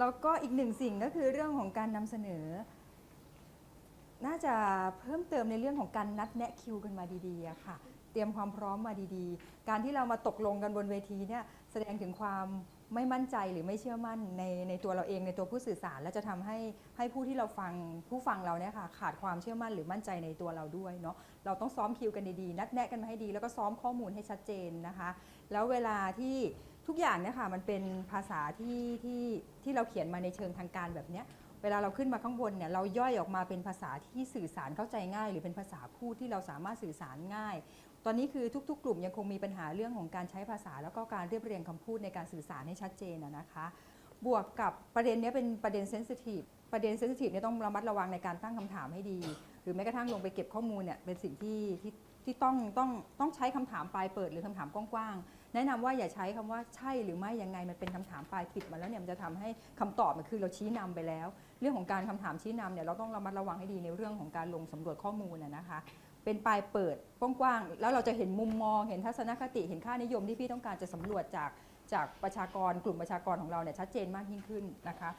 แล้วก็อีกหนึ่งสิ่งก็คือเรื่องของการนำเสนอ น่าจะเพิ่มเติมในเรื่องของการนัดแนะคิวกันมาดีๆอะค่ะ เตรียมความพร้อมมาดีๆ การที่เรามาตกลงกันบนเวทีเนี่ยแสดงถึงความไม่มั่นใจหรือไม่เชื่อมั่นในในตัวเราเองในตัวผู้สื่อสาร และจะทำให้ให้ผู้ที่เราฟังผู้ฟังเราเนี่ยค่ะขาดความเชื่อมั่นหรือมั่นใจในตัวเราด้วยเนาะเราต้องซ้อมคิวกันดีๆนัดแนะกันมาให้ดี แล้วก็ซ้อมข้อมูลให้ชัดเจนนะคะ แล้วเวลาที่ ทุกอย่างเนี่ยค่ะมันเป็นภาษาที่ที่ที่เราเขียนมาในเชิงทางการแบบเนี้ยเวลาเราขึ้นมาข้างบนเนี่ยเราย่อยออกมาเป็นภาษาที่สื่อสารเข้าใจง่าย หรือเป็นภาษาพูดที่เราสามารถสื่อสารง่าย ตอนนี้คือทุก ๆ กลุ่มยังคงมีปัญหาเรื่องของการใช้ภาษา แล้วก็การเรียบเรียงคำพูดในการสื่อสารให้ชัดเจนนะคะ บวกกับประเด็นเนี้ยเป็นประเด็นเซนซิทีฟประเด็นเซนซิทีฟเนี่ยต้องระมัดระวังในการตั้งคำถามให้ดี หรือแม้กระทั่งลงไปเก็บข้อมูลเนี่ยเป็นสิ่งที่ที่ ที่ต้องต้องต้องใช้คำถามปลายเปิดหรือคำถามกว้างๆแนะนำว่าอย่าใช้คำว่าใช่หรือไม่ยังไงมันเป็นคำถามปลายปิดมาแล้วเนี่ยมันจะทำให้คำตอบมันคือเราชี้นำไปแล้ว เรื่องของการคำถามชี้นำเนี่ยเราต้องระมัดระวังให้ดีในเรื่องของการลงสำรวจข้อมูลนะนะคะเป็นปลายเปิดกว้างๆแล้วเราจะเห็นมุมมอง เห็นทัศนคติเห็นค่านิยมที่พี่ต้องการจะสำรวจจากจากประชากรกลุ่มประชากรของเราเนี่ยชัดเจนมากยิ่งขึ้นนะคะ